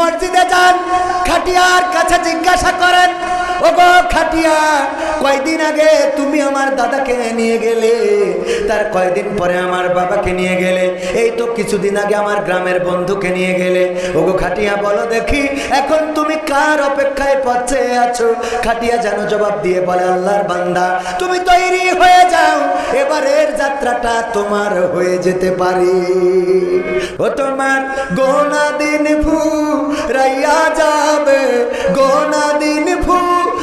মসজিদে যান খাটিয়ার কাছে জিজ্ঞাসা করেন ও গো খাটিয়া, কয়দিন আগে তুমি আমার দাদাকে নিয়ে গেলে, তার কয়দিন পরে আমার বাবাকে নিয়ে গেলে, এই তো কিছুদিন আগে আমার গ্রামের বন্ধুকে নিয়ে গেলে। ও গো খাটিয়া, বলো দেখি, এখন তুমি কার অপেক্ষায় পথে আছো? খাটিয়া যেন জবাব দিয়ে বলে, আল্লাহর বান্দা, তুমি তৈরি হয়ে যাও, এবারের যাত্রাটা তোমার হয়ে যেতে পারে। ও তোমার গোনা দিন ফু রাইয়া যাবে, গোনা দিন ফু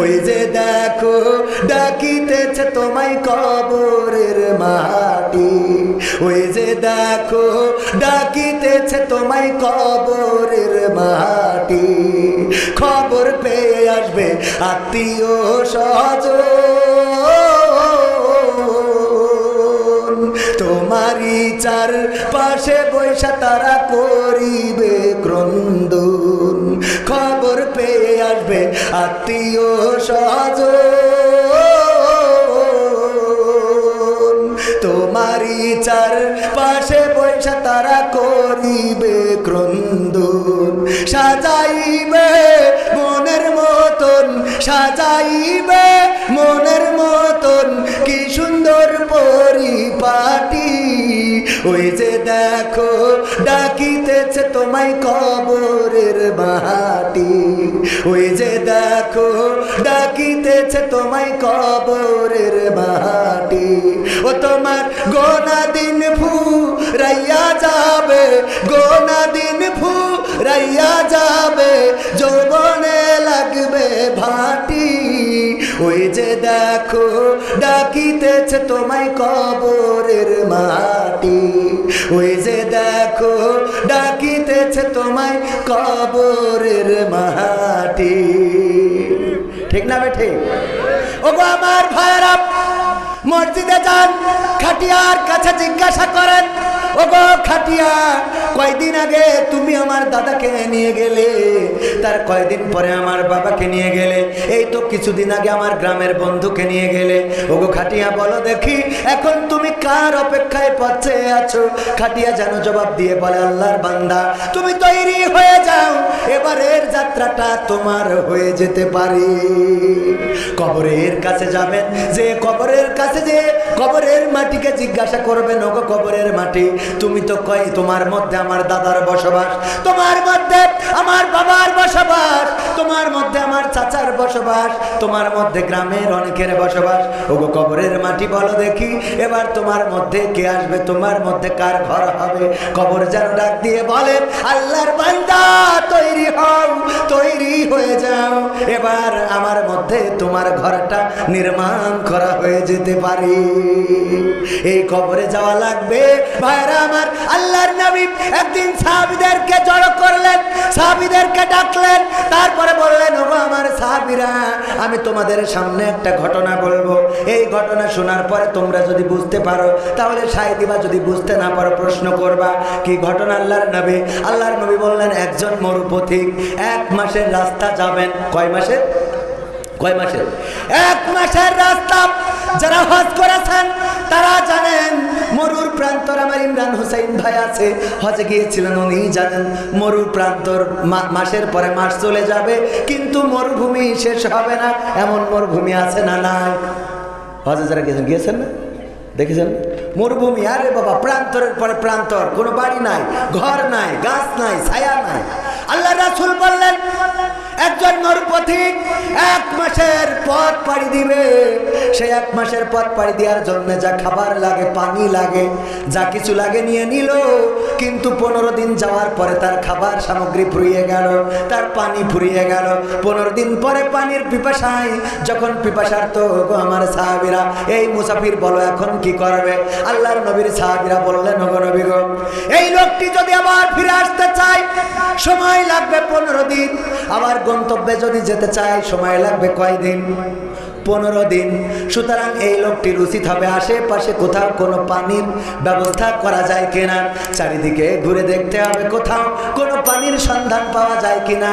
ওই যে দেখো, ডাকিতেছে তোমায় কবরের মাটি। ওই যে দেখো, ডাকিতেছে তোমায় কবরের মাটি। খবর পেয়ে আসবে আত্মীয় সজ তোমারই চার পাশে বৈশা তারা করিবে। আসবে, আত্মীয় সজ তোমারই চার পাশে বৈশা তারা করিবে ক্রন্দন। সাজাইবে মনের মতন, সাজাইবে মনের মতন। কি সুন্দর পরিপাটি ওই যে দেখো, ডাকিতেছে তোমায় কবরের মাটি। ওই যে দেখো, ডাকিতেছে তোমায় কবরের মাটি। ও তোমার গোনা দিন ফু রাইয়া যাবে গোনা দিন ফু রাইয়া যাবে, যৌবনে লাগবে ভাটি। ওই যে দেখো, ডাকিতেছে তোমায় কবরের মাটি। ওই যে দেখো, ডাকিতেছে তোমায় কবরের মাটি। ঠিক না বেঠে? ও গো আমার ভাইরা মসজিদে যান, খাটিয়ার কাছে জিজ্ঞাসা করেন খাটিয়া, কয়দিন আগে তুমি আমার দাদাকে নিয়ে গেলে, তার কয়দিন পরে আমার বাবাকে নিয়ে গেলে, এই তো কিছুদিন আগে আমার গ্রামের বন্ধুকে নিয়ে গেলে। ও গো খাটিয়া, বলো দেখি, এখন তুমি কার অপেক্ষায় পথে আছো? খাটিয়া যেন জবাব দিয়ে বলে, আল্লাহর বান্দা, তুমি তৈরি হয়ে যাও, এবারের যাত্রাটা তোমার হয়ে যেতে পারে। কবরের কাছে যাবেন, যে কবরের কাছে যে কবরের মাটিকে জিজ্ঞাসা করবেন, ওগো কবরের মাটি তুমি তো কই তোমার মধ্যে আমার দাদার বসবাস, তোমার মধ্যে আমার বাবার বসবাস, তোমার মধ্যে আমার চাচার বসবাস, তোমার মধ্যে গ্রামের অনেকের বসবাস। ওগো কবরের মাটি বলো দেখি, এবার তোমার মধ্যে কে আসবে, তোমার মধ্যে কার ঘর হবে? কবর যেন ডাক দিয়ে বলে, আল্লাহর বান্দা, তৈরি হও, তৈরি হয়ে যাও। এবার আমার মধ্যে তোমার ঘরটা নির্মাণ করা হয়ে যেতে পারে। এই কবরে যাওয়া লাগবে ভাইরা আমার আল্লাহর নবী একদিন সাহাবিদেরকে জড়ো করলেন, সাহাবিদেরকে ডাকলেন, তারপরে বললেন ও আমার সাহাবিরা, আমি তোমাদের সামনে একটা ঘটনা বলব। এই ঘটনা শোনার পরে তোমরা যদি বুঝতে পারো, তাহলে সাই দিবা, যদি বুঝতে না পারো, প্রশ্ন করবা, কি ঘটনা আল্লাহর নবী? আল্লাহর নবী বললেন, একজন মরুপথিক, এক মাসের রাস্তা যাবেন। কয় মাসের? কয় মাসের? এক মাসের রাস্তা যারা হজ করেছেন, তারা জানেন মরুর প্রান্তর আমার ইমরান হুসাইন ভাই আছে। হজে গিয়েছিলেন উনি, জানেন মরুর প্রান্তর মাসের পরে মাস চলে যাবে, কিন্তু মরুভূমি শেষ হবে না। এমন মরুভূমি আছে না নাই? হজে যারা গিয়েছেন গিয়েছেন না? দেখেছেন? মরুভূমি, আরে বাবা, প্রান্তরের পরে প্রান্তর, কোনো বাড়ি নাই, ঘর নাই, গাছ নাই, ছায়া নাই। আল্লাহ রাসুল বললেন একজন নরপথিক এক মাসের পথ পাড়ি দিবে। সেই এক মাসের পথ পাড়ি দেওয়ার জন্য যা খাবার লাগে, পানি লাগে, যা কিছু লাগে নিয়ে নিল। কিন্তু পনেরো দিন যাওয়ার পরে তার খাবার সামগ্রী ফুরিয়ে গেল, তার পানি ফুরিয়ে গেল। পনেরো দিন পরে পানির পিপাসায় যখন পিপাসার তো আমার সাহাবিরা, এই মুসাফির বলো এখন কি করবে? আল্লাহর নবীর সাহাবিরা বললেন, ওগো নবী গো, এই লোকটি যদি আবার ফিরে আসতে চায়, সময় লাগবে পনেরো দিন। আবার গন্তব্যে যদি যেতে চায় সময় লাগবে কয়দিন? পনেরো দিন। সুতরাং এই লোকটির উচিত হবে আশেপাশে কোথাও কোনো পানির ব্যবস্থা করা যায় কিনা। চারিদিকে ঘুরে দেখতে হবে কোথাও কোনো পানির সন্ধান পাওয়া যায় কিনা।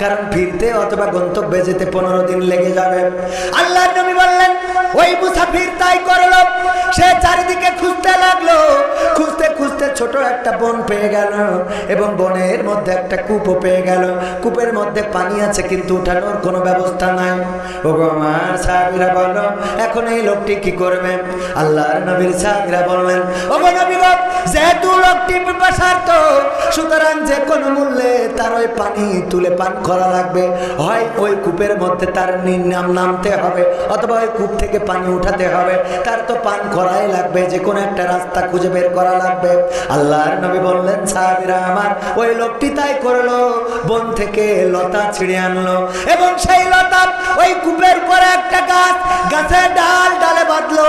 কারণ ফিরতে অথবা গন্তব্যে যেতে পনেরো দিন লেগে যাবে। আল্লাহ নবী বললেন, ওই মুসাফির তাই করল। সে চারিদিকে খুঁজতে লাগল। খুঁজতে খুঁজতে ছোট একটা বন পেয়ে গেল এবং বনের মধ্যে একটা কূপও পেয়ে গেল। কূপের মধ্যে পানি আছে, কিন্তু উঠানোর কোনো ব্যবস্থা নাই। ও গো আমার সাহাবিরা বলল, এখন এই লোকটি কি করবে? আল্লাহর নবীর সাহাবিরা বললেন ও গো যেহেতু লোকটি পিপাসার্থ, সুতরাং যে কোনো মূল্যে তার ওই পানি তুলে পান করা লাগবে। হয় ওই কূপের মধ্যে তার নি- নাম নামতে হবে, অথবা ওই কূপ থেকে পানি উঠাতে হবে। তার তো পান করাই লাগবে, যে কোনো একটা রাস্তা খুঁজে বের করা লাগবে। আল্লাহর নবী বললেন সাহাবিরা আমার, ওই লোকটি তাই করল, বন থেকে লতা ছিঁড়ে আনলো, এবং সেই লতা ওই কূপের পরে একটা গাছ, গাছের ডাল, ডালে বাঁধলো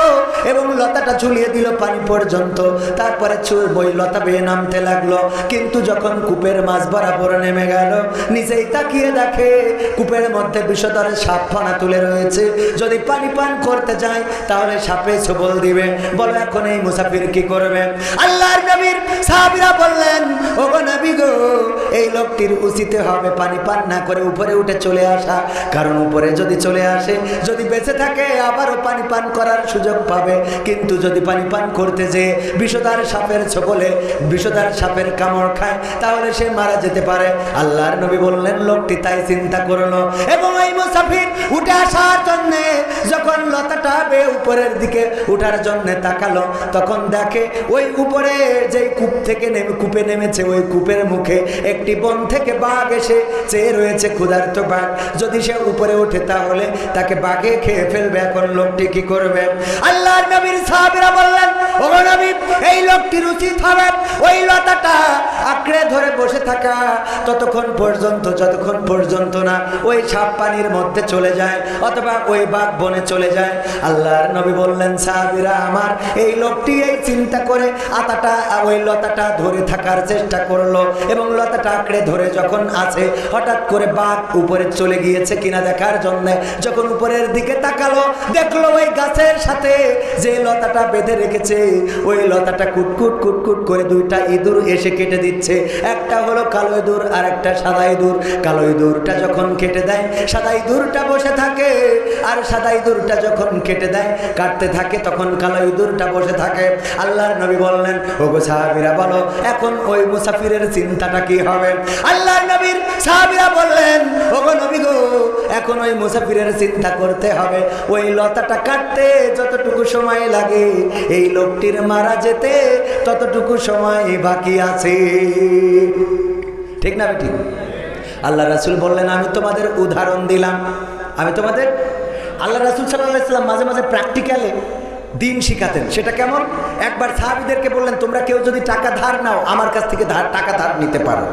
এবং লতাটা ঝুলিয়ে দিল পানি পর্যন্ত। তারপরে চুর বই লতা বেয়ে নামতে লাগল। কিন্তু যখন কূপের মাছ বরাবর নেমে গেল নিচেই তাকিয়ে দেখে কূপের মধ্যে বিষধরের সাপ ফানা তুলে রয়েছে। যদি পানি পান করতে যায়, তাহলে সাপে ছবল দিবে। বলো, এখন এই মুসাফির কি করবে? আল্লাহর নবীর সাহাবিরা বললেন ও নবী গো, এই লোকটির উচিতে হবে পানি পান না করে উপরে উঠে চলে আসা। কারণ উপরে যদি চলে আসে, যদি বেঁচে থাকে, আবারও পানি পান করার সুযোগ পাবে। কিন্তু যদি পানি পান করতে যে বিষদার সাপের ছবলে, বিষদার সাপের কামড় খায়, তাহলে সে মারা যেতে পারে। আল্লাহর নবী বললেন, লোকটি তাই চিন্তা করল। এবং এই মুসাফির উঠে আসার জন্য যখন লতাটা বেয়ে উপরের দিকে উঠার জন্য তাকালো, তখন দেখে ওই উপরে যে কূপ থেকে নেমে, কূপে নেমেছে, ওই কূপের মুখে একটি বন থেকে বাঘ এসে চেয়ে রয়েছে ক্ষুধার্ত বাঘ। যদি সে উপরে ওঠে তাহলে তাকে বাঘে খেয়ে ফেলবে। এখন লোকটি কি করবে? আল্লাহর নবীর সাহাবিরা বললেন ও নবী, এই লোকটি রুচি হবে ওই লতাটা বসে থাকা ততক্ষণ পর্যন্ত, যতক্ষণ পর্যন্ত না ওই সাপ পানির মধ্যে চলে যায় অথবা ওই বাঘ বনে চলে যায়। আল্লাহর নবী বললেন, সাহাবীরা, আমার এই লোকটি এই চিন্তা করে আতাটা ওই লতাটা ধরে থাকার চেষ্টা করল এবং লতাটা আঁকড়ে ধরে যখন আছে, হঠাৎ করে বাঘ উপরে চলে গিয়েছে কিনা দেখার জন্য। যখন উপরের দিকে তাকালো, দেখল ওই গাছের সাথে যে লতাটা বেঁধে রেখেছে, ওই লতাটা কুটকুট কুটকুট করে দুইটা ইঁদুর এসে কেটে দিচ্ছে। একটা হলো কালো ইঁদুর আর একটা সাদা ইঁদুর। কালো ইঁদুরটা যখন কেটে দেয়, সাদা ইঁদুরটা বসে থাকে। আর সাদা ইঁদুরটা যখন কেটে দেয়, কাটতে থাকে, তখন কালো ইঁদুরটা বসে থাকে। আল্লাহর নবী বললেন ও গো সাহাবিরা, বলো, এখন ওই মুসাফিরের চিন্তাটা কি হবে? আল্লাহর নবীর সাহাবিরা বললেন ও গো নবী গো, এখন ওই মুসাফিরের চিন্তা করতে হবে। ওই লতাটা কাটতে যতটুকু সময় লাগে, এই লোকটির মারা যেতে ততটুকু সময় বাকি আছে। ঠিক না বেটি? আল্লাহ রাসুল বললেন, আমি তোমাদের উদাহরণ দিলাম। আমি তোমাদের, আল্লাহ রাসুল সাল্লাহ ইসলাম মাঝে মাঝে প্র্যাকটিক্যালে দিন শিখাতেন। সেটা কেমন? একবার সাহাবিদেরকে বললেন, তোমরা কেউ যদি টাকা ধার নাও, আমার কাছ থেকে ধার, টাকা ধার নিতে পারো।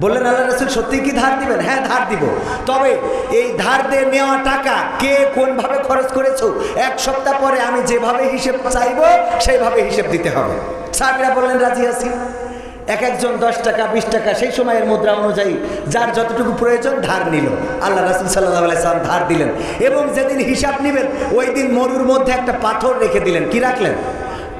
বললেন, আল্লাহ রসুল সত্যি কি ধার দিবেন? হ্যাঁ ধার দিব। তবে এই ধার দিয়ে নেওয়া টাকা কে কোনভাবে খরচ করেছ, এক সপ্তাহ পরে আমি যেভাবে হিসেব চাইব, সেইভাবে হিসেব দিতে হবে। সাহাবিরা বললেন, রাজি আছি। এক একজন দশ টাকা, বিশ টাকা, সেই সময়ের মুদ্রা অনুযায়ী যার যতটুকু প্রয়োজন ধার নিল। আল্লাহ রাসুল সাল্লাহ আলাইসালাম ধার দিলেন। এবং যেদিন হিসাব নেবেন, ওই দিন মরুর মধ্যে একটা পাথর রেখে দিলেন। কি রাখলেন?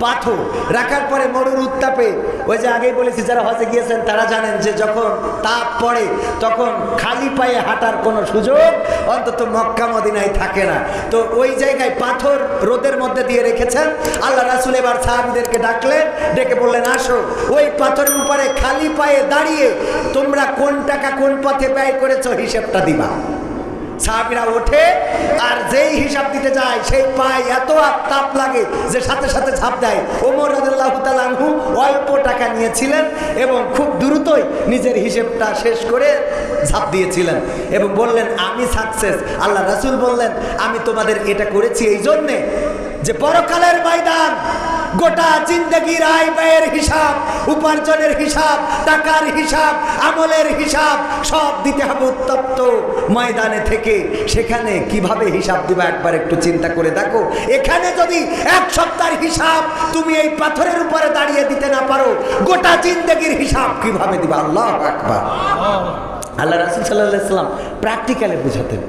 পাথর। রাখার পরে মরুর উত্তাপে, ওই যে আগেই বলেছি, যারা হজে গিয়েছেন, তারা জানেন যে যখন তাপ পড়ে, তখন খালি পায়ে হাঁটার কোনো সুযোগ অন্তত মক্কা মদিনায় থাকে না। তো ওই জায়গায় পাথর রোদের মধ্যে দিয়ে রেখেছেন। আল্লাহ রাসুল এবার সাহাবিদেরকে ডাকলেন, ডেকে বললেন, আসো, ওই পাথরের উপরে খালি পায়ে দাঁড়িয়ে তোমরা কোন টাকা কোন পথে ব্যয় করেছ হিসেবটা দিবা। সাহাবিরা ওঠে আর যেই হিসাব দিতে যায়, সেই পায়ে এত তাপ লাগে যে সাথে সাথে ঝাঁপ দেয়। ওমর রাজু অল্প টাকা নিয়েছিলেন এবং খুব দ্রুতই নিজের হিসেবটা শেষ করে ঝাঁপ দিয়েছিলেন এবং বললেন, আমি সাকসেস আল্লাহ রাসুল বললেন, আমি তোমাদের এটা করেছি এই জন্যে যে পরকালের ময়দান গোটা জিন্দগির আয় ব্যয়ের হিসাব, উপার্জনের হিসাব, টাকার হিসাব, আমলের হিসাব, সব দিতে হবে উত্তপ্ত ময়দানে থেকে। সেখানে কীভাবে হিসাব দিবা একবার একটু চিন্তা করে দেখো। এখানে যদি এক সপ্তাহের হিসাব তুমি এই পাথরের উপরে দাঁড়িয়ে দিতে না পারো, গোটা জিন্দগির হিসাব কীভাবে দিবা? আল্লাহ আল্লাহ রাসুল সাল্লাহ সাল্লাম প্র্যাকটিক্যালে বুঝাতেন।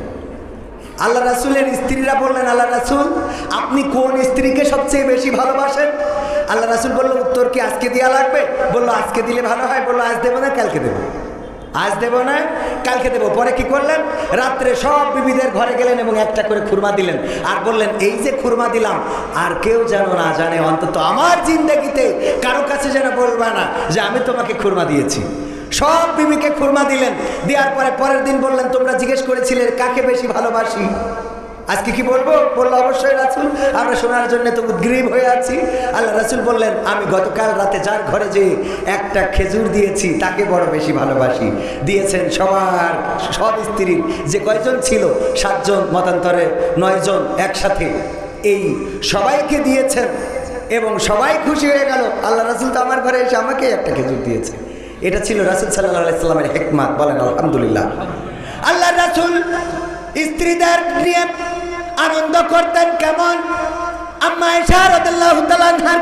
আল্লাহ রাসুলের স্ত্রীরা বললেন, আল্লাহ রাসুল, আপনি কোন স্ত্রীকে সবচেয়ে বেশি ভালোবাসেন? আল্লাহ রাসুল বলল, উত্তর কি আজকে দেওয়া লাগবে? বলল, আজকে দিলে ভালো হয়। বলল, আজ দেবো না, কালকে দেবো। আজ দেবো না, কালকে দেবো। পরে কি করলেন? রাত্রে সব বিবিদের ঘরে গেলেন এবং একটা করে খুরমা দিলেন। আর বললেন, এই যে খুরমা দিলাম, আর কেউ যেন না জানে, অন্তত আমার জিন্দগিতে কারও কাছে যেন বলবা না যে আমি তোমাকে খুরমা দিয়েছি। সব বিবিকে খুরমা দিলেন। দেওয়ার পরে পরের দিন বললেন, তোমরা জিজ্ঞেস করেছিলে, কাকে বেশি ভালোবাসি? আজকে কি বলব? বলল, অবশ্যই রাসুল, আমরা শোনার জন্য তো উদ্গ্রীব হয়ে আছি। আল্লাহ রাসুল বললেন, আমি গতকাল রাতে যার ঘরে যে একটা খেজুর দিয়েছি, তাকে বড় বেশি ভালোবাসি। দিয়েছেন সবার সব স্ত্রীর যে কয়জন ছিল, সাতজন, মতান্তরে নয়জন একসাথে। এই সবাইকে দিয়েছেন এবং সবাই খুশি হয়ে গেল। আল্লাহ রাসুল তো আমার ঘরে এসে আমাকে একটা খেজুর দিয়েছে। এটা ছিল রাসুল সাল্লাহ আলাইস্লামের হেকমাত বলেন, আলহামদুলিল্লাহ। আল্লাহ রাসুল স্ত্রীদের আনন্দ করতেন কেমন?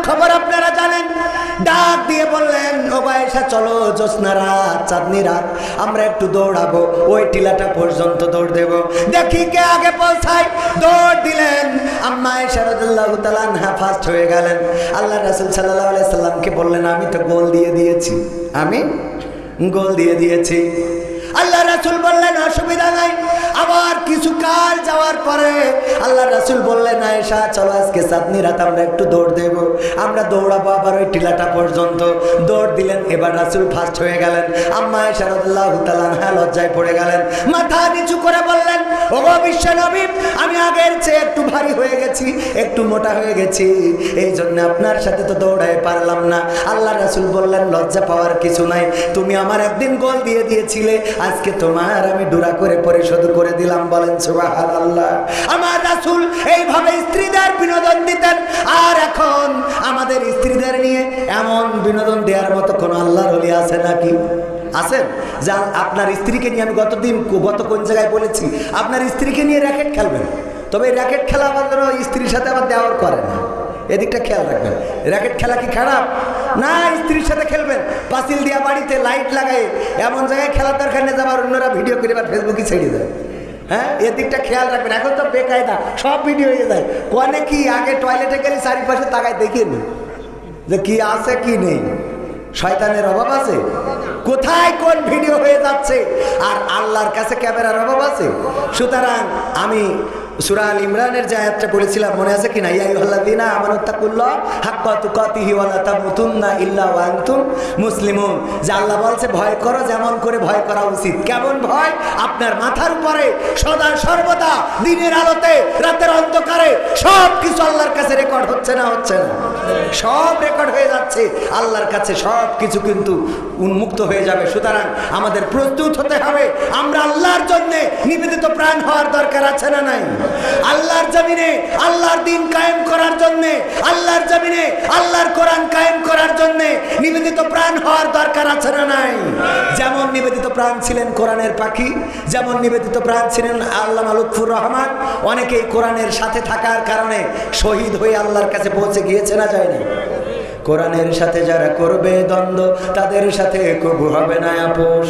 খবর আপনারা জানেন? ডাক দিয়ে বললেন, ও এসা চলো জ্যোৎস্না রাত, চাঁদনি রাত, আমরা একটু দৌড়াবো। ওই টিলাটা পর্যন্ত দৌড় দেব। দেখি কে আগে পৌঁছায়। দৌড় দিলেন। আম্মা শারদুল্লাহ রদুল্লাহ তালানহা ফার্স্ট হয়ে গেলেন। আল্লাহ রাসুল সাল্লাহ আলাইসাল্লামকে বললেন, আমি তো গোল দিয়ে দিয়েছি। আমি গোল দিয়ে দিয়েছি। আল্লাহ রাসুল বললেন, অসুবিধা নাই। আবার কিছু কাল যাওয়ার পরে আল্লাহ রাসুল বললেন, আয়েশা, চলো আজকে চাঁদনি রাত আমরা একটু দৌড় দেব। আমরা দৌড়াবো আবার ওই টিলাটা পর্যন্ত। দৌড় দিলেন, এবার রাসুল ফার্স্ট হয়ে গেলেন। আম্মা আয়েশা রদুল্লাহ হ্যাঁ লজ্জায় পড়ে গেলেন। মাথা নিচু করে বললেন ও বিশ্ব নবী, আমি আগের চেয়ে একটু ভারী হয়ে গেছি, একটু মোটা হয়ে গেছি। এই জন্য আপনার সাথে তো দৌড়ায় পারলাম না। আল্লাহ রাসুল বললেন, লজ্জা পাওয়ার কিছু নাই। তুমি আমার একদিন গোল দিয়ে দিয়েছিলে আজকে তোমার আমি ডুরা করে পরিশোধ করে দিলাম, বলেন আমার রাসুল এইভাবে স্ত্রীদের বিনোদন দিতেন, আর এখন আমাদের স্ত্রীদের নিয়ে এমন বিনোদন দেওয়ার মতো কোনো আল্লাহর হলি আছে নাকি? আছেন যা আপনার স্ত্রীকে নিয়ে আমি গতদিন গত কোন জায়গায় বলেছি, আপনার স্ত্রীকে নিয়ে র্যাকেট খেলবেন। তবে র্যাকেট খেলা আমাদের স্ত্রীর সাথে আমার দেওয়ার করে না। এদিকটা খেয়াল রাখবেন। র্যাকেট খেলা কি খারাপ? না, স্ত্রীর সাথে খেলবেন। পাঁচিল দিয়া বাড়িতে লাইট লাগাই এমন জায়গায় খেলার দরকার নেই যাবার অন্যরা ভিডিও করে এবার ফেসবুকে ছেড়ে দেয়। হ্যাঁ? এদিকটা খেয়াল রাখবেন। এখন তো বেকায়দা, সব ভিডিও হয়ে যায়। কনে কি আগে টয়লেটে গেলে চারিপাশে তাকায় দেখিয়ে নি? যে কি আছে, কি নেই? শয়তানের অভাব আছে? কোথায় কোন ভিডিও হয়ে যাচ্ছে? আর আল্লাহর কাছে ক্যামেরার অভাব আছে? সুতরাং আমি সুরাল ইমরানের যে আয়াতটা বলেছিলাম মনে আছে কি না ইয়াইহাল্লাযিনা আমানুত্তাকুল্লাহ হাক্কা তুকাতিহি ওয়া লা তামুতুন্না ইল্লা ওয়া আনতুম মুসলিমুন। যে আল্লাহ বলছে, ভয় করো, যেমন করে ভয় করা উচিত। কেমন ভয়? আপনার মাথার উপরে সদা সর্বদা দিনের আলোতে, রাতের অন্ধকারে সব কিছু আল্লাহর কাছে রেকর্ড হচ্ছে না হচ্ছে না। সব রেকর্ড হয়ে যাচ্ছে। আল্লাহর কাছে সব কিছু কিন্তু উন্মুক্ত হয়ে যাবে। সুতরাং আমাদের প্রস্তুত হতে হবে। আমরা আল্লাহর জন্য নিবেদিত প্রাণ হওয়ার দরকার আছে না নাই? আল্লাহর জমিনে আল্লাহর দিন কায়েম করার জন্য, আল্লাহর জমিনে আল্লাহর কোরআন কায়েম করার জন্য নিবেদিত প্রাণ হওয়ার দরকার আছে না নাই? যেমন নিবেদিত প্রাণ ছিলেন কোরআনের পাখি, যেমন নিবেদিত প্রাণ ছিলেন আল্লাহ লুৎফুর রহমান, অনেকেই কোরআনের সাথে থাকার কারণে শহীদ হয়ে আল্লাহর কাছে পৌঁছে গিয়েছে না যায়নি। কোরআনের সাথে যারা করবে দ্বন্দ্ব, তাদের সাথে কবু হবে না আপোষ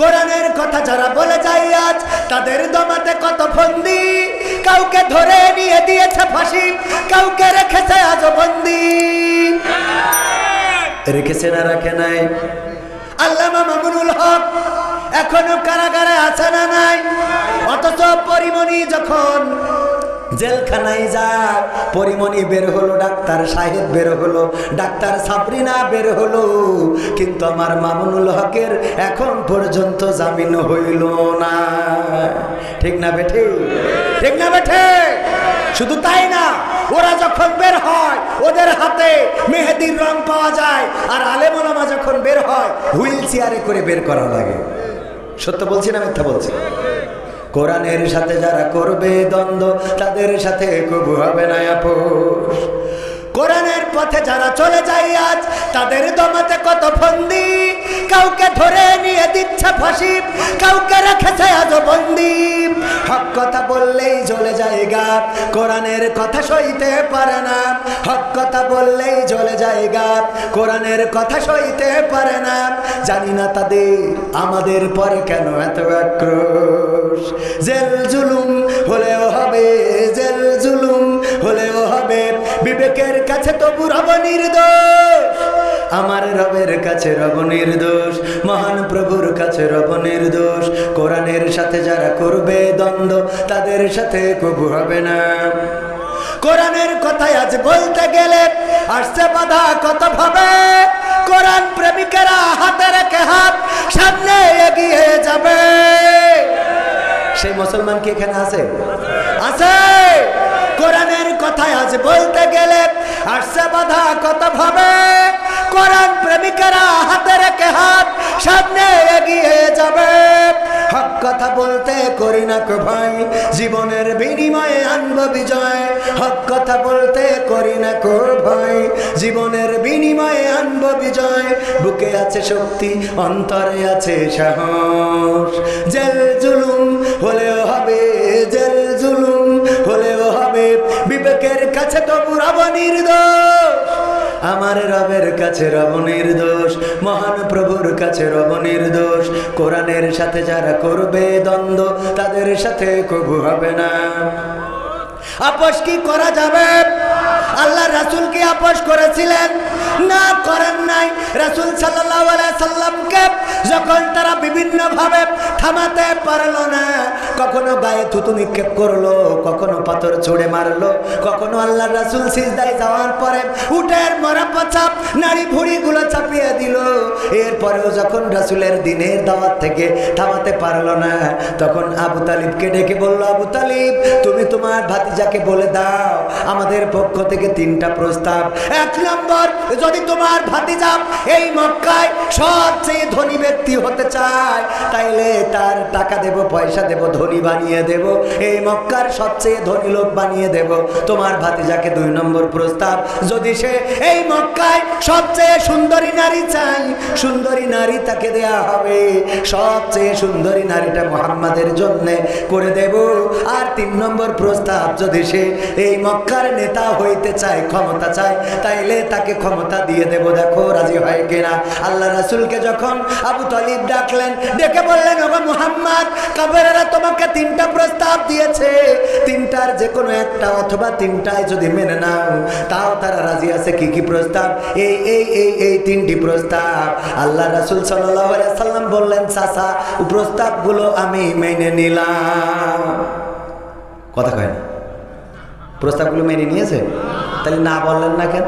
কোরআনের কথা যারা বলে যায় আজ, তাদের দমাতে কত ফন্দি কাউকে ধরে নিয়ে দিয়েছে ফাঁসি, কাউকে রেখেছে আজ বন্দি। রেখেছে না, রাখে নাই। আল্লামা মামুনুল হক এখনও কারাগারে আছে না নাই? অথচ পরিমণি যখন জেলখানায় যায় পরিমণি বের হলো, ডাক্তার সাহেব বের হলো, ডাক্তার সাবরিনা বের হলো। কিন্তু আমার মামুনুল হকের এখন পর্যন্ত জামিন হইল না। ঠিক না বেঠে? ঠিক না বেঠে? শুধু তাই না, ওরা যখন বের হয়, ওদের হাতে মেহেদির রং পাওয়া যায়, আর আলেমোলামা যখন বের হয়, হুইল চেয়ারে করে বের করা লাগে। সত্য বলছি না মিথ্যা বলছি? কোরআনের সাথে যারা করবে দ্বন্দ্ব তাদের সাথে কবু হবে না আপোষ কোরআনের পথে যারা চলে যায় আজ, তাদের দমাতে কত ফন্দি। কাউকে ধরে নিয়ে দিচ্ছে ফাঁসি, কাউকে রেখেছে আজ বন্দি। হক কথা বললেই চলে যায় গা কোরআনের কথা সইতে পারে না। হক কথা বললেই চলে যায় গা কোরআনের কথা সইতে পারে না। জানি না তাদের আমাদের পরে কেন এত আক্রোশ। জেল জুলুম হলেও হবে জেল বিবেকের কাছে তবু রব নির্দোষ। আমার রবের কাছে রব নির্দোষ। মহান প্রভুর কাছে রব নির্দোষ। কোরআনের সাথে যারা করবে দ্বন্দ্ব, তাদের সাথে কবু হবে না। কোরআনের কথাই আজ বলতে গেলে আসছে বাধা কত ভাবে? কোরআন প্রেমিকেরা হাতে রেখে হাত সামনে এগিয়ে যাবে। সেই মুসলমান কি এখানে আছে? আছে। কোরআনের কথায় আজ বলতে গেলে আসছে বাধা কত ভাবে কোরআন প্রেমিকেরা হাতে রেখে হাত সামনে এগিয়ে যাবে। হক কথা বলতে করি না কো ভাই, জীবনের বিনিময়ে আনব বিজয়। হক কথা বলতে করি না কো ভাই, জীবনের বিনিময়ে আনব বিজয়। বুকে আছে শক্তি, অন্তরে আছে সাহস। জেল জুলুম হলেও হবে জেল কাছে তো রব নির্দোষ। আমার রবের কাছে রব নির্দোষ। মহান প্রভুর কাছে রব নির্দোষ। কোরআনের সাথে যারা করবে দ্বন্দ্ব, তাদের সাথে কবু হবে না। আপোষ কি করা যাবে? আল্লাহ রাসুল কি আপোষ করেছিলেন। না, করেন নাই। রাসুল সাল্লাহ সাল্লামকে যখন তারা বিভিন্ন ভাবে থামাতে পারল না, কখনো গায়ে থুতু নিক্ষেপ করল, কখনো পাথর ছুড়ে মারলো, কখনো আল্লাহ রাসুল সিজদায় যাওয়ার পরে উটের মরা পচাপ নারী ভুড়িগুলো চাপিয়ে দিল। এরপরেও যখন রাসুলের দিনের দাওয়াত থেকে থামাতে পারল না, তখন আবু তালিবকে ডেকে বলল, আবু তালিব, তুমি তোমার ভাতিজাকে বলে দাও, আমাদের পক্ষ থেকে তিনটা প্রস্তাব। এক নম্বর, যদি তোমার ভাতিজা এই মক্কায় সবচেয়ে ধনী ব্যক্তি হতে চায়, তাইলে তার টাকা দেব, পয়সা দেব, ধনী বানিয়ে দেব, এই মক্কার সবচেয়ে ধনী লোক বানিয়ে দেব। তোমার ভাতিজাকে দুই নম্বর প্রস্তাব, যদি সে এই মক্কায় সবচেয়ে সুন্দরী নারী চাই সুন্দরী নারী তাকে দেয়া হবে। সবচেয়ে সুন্দরী নারীটা মোহাম্মদের জন্য করে দেব। আর তিন নম্বর প্রস্তাব সে এই মক্কার নেতা হইতে চায়, ক্ষমতা চায়, তাইলে তাকে ক্ষমতা দিয়ে দেব। দেখো, রাজি হয় কিনা? আল্লাহ রাসুলকে যখন আবু তালিব ডাকলেন, ডেকে বললেন, ওগো মুহাম্মদ, কাবেরেরা তোমাকে তিনটা প্রস্তাব দিয়েছে। তিনটার যে কোনো একটা অথবা তিনটায় যদি মেনে নাও, তাও তারা রাজি আছে, কি কি প্রস্তাব? এই এই এই এই তিনটি প্রস্তাব। আল্লাহ রাসুল সাল্লাম বললেন চাষা প্রস্তাবগুলো আমি মেনে নিলাম। কথা কয় না। প্রস্তাবগুলো মেনে নিয়েছে? তাহলে না বললেন না কেন?